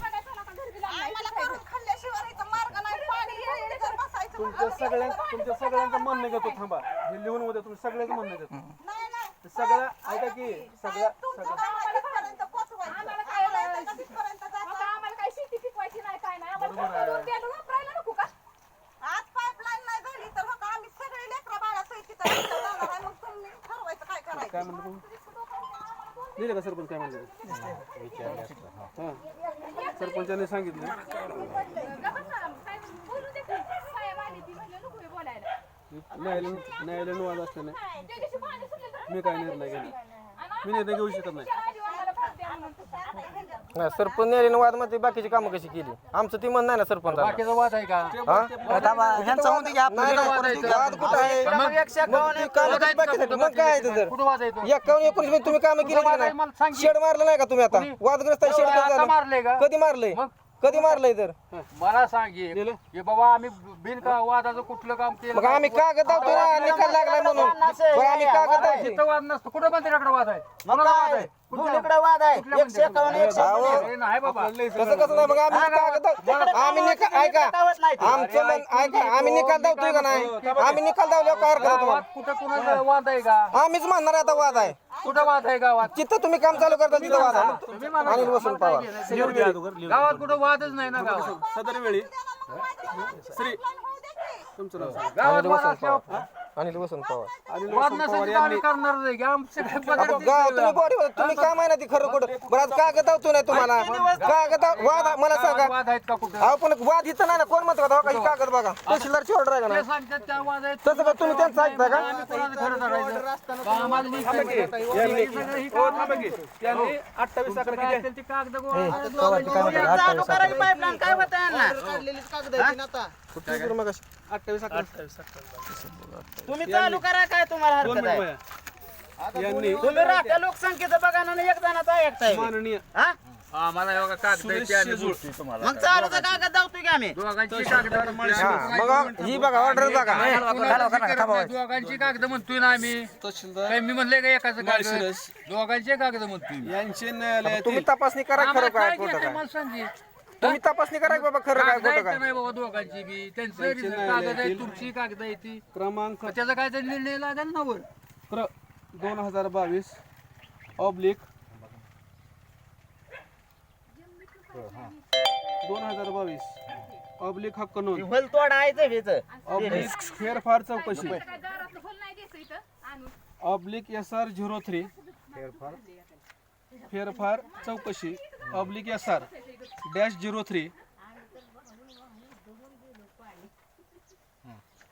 आम्हाला करून खाल्ल्याशिवाय इथं मार्ग नाही. पाणी येईल तर बसायचं तुमच्या सगळ्या तुमच्या सगळ्यांचं म्हणणं घेतो थांबा. हे लिहून उद्या तुम्ही सगळ्याचं म्हणणं घेतो. नाही नाही. ते सगळं ऐका की सगळं तुमचं सगळं काम आहे तिथपर्यंत पोचवायचं. आम्हाला काय आम्हाला तिथपर्यंत काय शेती पिकवायची नाही काय नाही. आम्हाला बरोबर आहे. दोन तेल वापरायला नको का? आज पाईपलाईन नाही झाली तर हो का? आम्ही सगळे लेकरं बाळासहित तिथं इथं जाणार आहे. मग तुम्ही ठरवायचं काय करायचं? तुम्ही? लिहिलं का सरपंच काय म्हणलं? हां. सरपंचाने सांगितलं. गप्पा ना, वाद असल्याने मी काय निर्णय घेणार? मी निर्णय घेऊ शकत नाही आधी आम्हाला भाग द्या म्हणून. नाही सरपंच नेले वादमध्ये बाकीची कामं कशी केली? आमचं ती म्हण नाही ना सरपंच बाकीचा वाद आहे का? वाद कुठं आहे? वाद? एकावन्न एकोणीसमध्ये तुम्ही कामं केली. शेड मारलं नाही का तुम्ही आता? वादग्रस्त शेड आता कधी का? मग? कधी मारलंय तर? मला सांग हे. दिलं? हे बाबा आम्ही बिन का वादाचं कुठलं काम केलं? मग आम्ही कागद दावतो ना निकाल लागलाय म्हणून. मग आम्ही कागद दावतो वाद नसतो. कुठं मंदिराकडे वाद आहे. कोणाला वाद आहे? वाद आहे? कुठल्या एकशे एकावन्न एकशे अहो, मंदिराकडे? नाही बाबा. कसं कसं नाही मग आम्ही कागद दाव- आम्ही निकाल ऐका. आमचं मन ऐका आम्ही निकाल दावतोय का नाही? आम्ही निकाल दावल्यावर काय हरकत आहे गावात तुम्हाला? कुठं कुणाचा वाद आहे का? आम्हीच म्हणणार आहे आता वाद आहे. कुठं वाद आहे गावात? जिथं तुम्ही काम चालू करता तिथं वाद आहे. तुम्ही म्हणा. अनिल वसंत पवार. लिहून घ्या अगोदर लिहून गावात कुठं वादच नाही ना गावात? सदर वेळी श्री तुमचं नाव गावात वाद असल्यावर अनिल वसंत पवार. अनिल वसंत पवार तर यांनी आम्ही करणार नाही की आमचं काय तुम्ही बॉडी ती खरं कुठं बरं आज कागद दावतो नाही तुम्हाला? कागद दाव- वाद मला सांगा. वाद आहेत का कुठं? अहो पण वाद इथं नाही ना कोण म्हणतो का काही कागद बघा. तहसीलदारची ऑर्डर आहे का ते नाही सांगतात त्या वाद आहेत. तसं का तुम्ही त्यांचं ऐकता का? आम्ही कोणाचं खरं धरायचं का आम्हाला नाही करायचं? यांनी हे सगळं ही हो, कामं थांबा की. यांनी अठ्ठावीस अकरा किती काय आहे? असेल ते कागद गोळा. चालू करायची पाईपलाईन काय होत यांना? अठ्ठावीस अकरा. तुम्ही चालू करा काय तुम्हाला दोन हरकत मिनिट आहे बाया. यांनी तुम्ही राहत्या लोकसंख्येचं बघा ना एक जणाचा ऐकताय माननीय. हा? आम्हाला एवढा कागद सुरेश द्यायचे आम्ही शेजूळ. गोष्टी तुम्हाला. मग चालूचा कागद दावतोय की आम्ही? दोघांची कागद हा, ही बघा ऑर्डर बघा दोघांची कागद म्हणतोय ना आम्ही. तहसीलदार. काय मी म्हणले का एकाचं कागद? माळशिरस. दोघांचे कागद म्हणतोय मी. यांचे न्यायालयातील तुम्ही तपासणी करा आम्हाला खरं काय. मला सांगे. तुम्ही तपासणी करा की बाबा खरं काय कागद खोटं काय नाही बाबा दोघांची बी? त्यांचं त्यांचे कागद आहे तुमची कागद आहे ती. क्रमांक मग त्याचा काय तरी निर्णय लागेल ना वर? प्र दोन हजार बावीस ऑब्लिक दोन हजार बावीस ऑब्लिक हक्क नोंद. भल तोडा आहे ते हेच. ऑब्लिक फेरफार चौकशी. काय दारातलं फुल नाही द्यायचं इथं. आणून oblique S R zero three. फेरफार. चौकशी. Oblique S R dash zero three.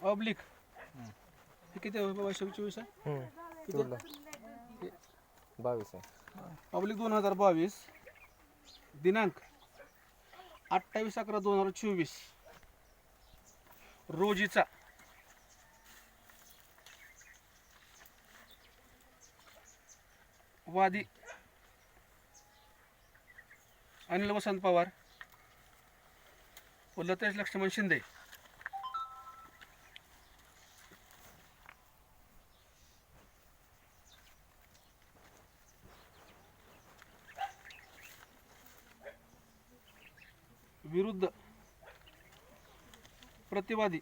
Oblique हे. किती बाबा चोवीस आहे. बावीस आहे. ऑब्लिक दोन हजार बावीस. दिनांक अठ्ठावीस अकरा दोन हजार चोवीस. रोजीचा. वादी. अनिल वसंत पवार. व लतेश लक्ष्मण शिंदे. विरुद्ध प्रतिवादी.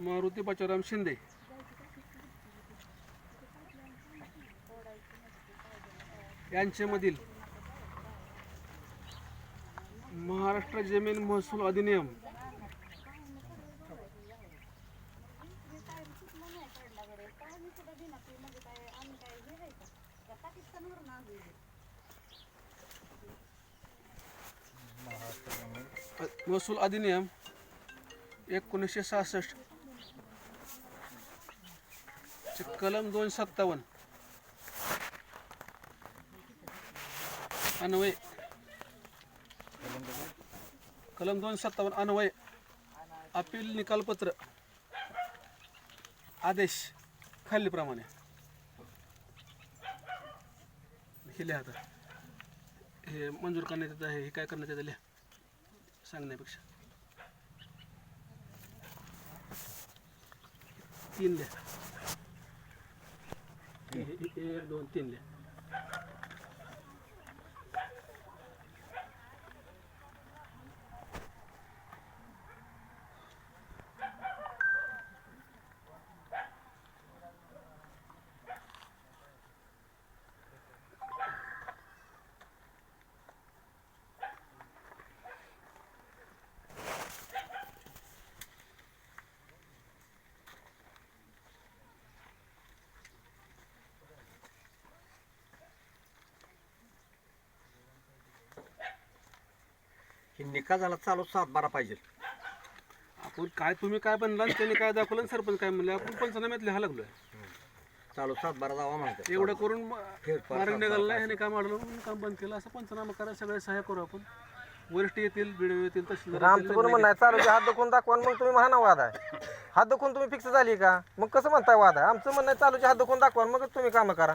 मारुती बचाराम शिंदे. यांच्यामधील महाराष्ट्र जमीन महसूल अधिनियम महसूल अधिनियम एकोणीसशे सहासष्ट कलम दोन सत्तावन्न. अन्वय. कलम दोन सत्तावन्न अन्वय. अपील निकालपत्र. आदेश खालीलप्रमाणे. हे लिहा आता. हे मंजूर करण्यात येत आहे हे काय करण्यात येतं लिहा. सांगण्यापेक्षा. तीन लिहा. एक दोन तीन लिहा. ही निकालाला चालू सात बारा पाहिजे. आपण काय तुम्ही काय बनला त्यांनी काय दाखवलं आणि सरपंच काय म्हणले? आपण पंचनाम्यात लिहा लागलोय. चालू सात बारा जावा म्हणतात. एवढं करून म- फेरफार मार्ग निघाला ह्याने काम अडलं म्हणून काम बंद केलं. असं पंचनामा करा सगळे सहाय्य करू आपण. वरिष्ठ येतील बिडव येतील तहसीलदार आमचं येतील, आहे चालू हात दुखून दाखवा आणि मग तुम्ही म्हणा ना वाद आहे. हात दुखून तुम्ही फिक्स झाली का? मग कसं म्हणताय वाद आहे? आमचं म्हणणं आहे चालूचे हात दुखून दाखवा आणि मग तुम्ही कामं करा.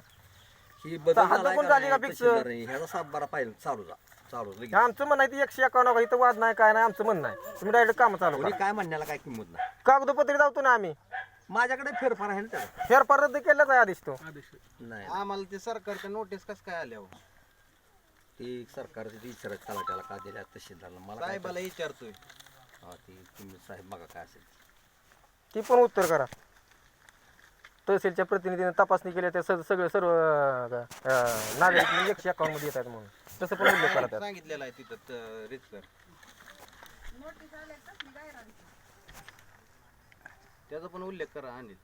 ही बदल हात झालाय दुखून का झाली का नाही fix? तहसीलदार नाही. ह्याचा सात बारा पाहिजे चालू जा. चालू लगेच. आमचं म्हणणं आहे ती एकशे एकावन्न इथं वाद नाही काय नाही आमचं म्हणणं आहे. तुम्ही डायरेक्ट कामं चालू कोणी करा. काय म्हणण्याला काय किंमत नाही. कागदोपत्री जातो ना आम्ही. माझ्याकडे फेरफार आहे ना त्याला. फेरफार रद्द केलाच आहे आधीच तो. आदेश. नाही. आम्हाला ते सरकारच्या नोटीस कसं काय आल्या? ते सरकारचे ते विचारायचं त्याला त्याला का दिल्या तहसीलदारला मला काय साहेबाला विचारतोय. हा ते तुम्ही साहेब बघा काय असेल. ती पण उत्तर करा. तहसीलच्या प्रतिनिधीने तपासणी केली त्या सग- सगळे सर्व अं, नागरिक एकशे एकावन्नमध्ये येत आहेत म्हणून. तसं पण उल्लेख करा त्यात सांगितलेलं आहे तिथं रितसर त्याचा पण उल्लेख करा अनिल.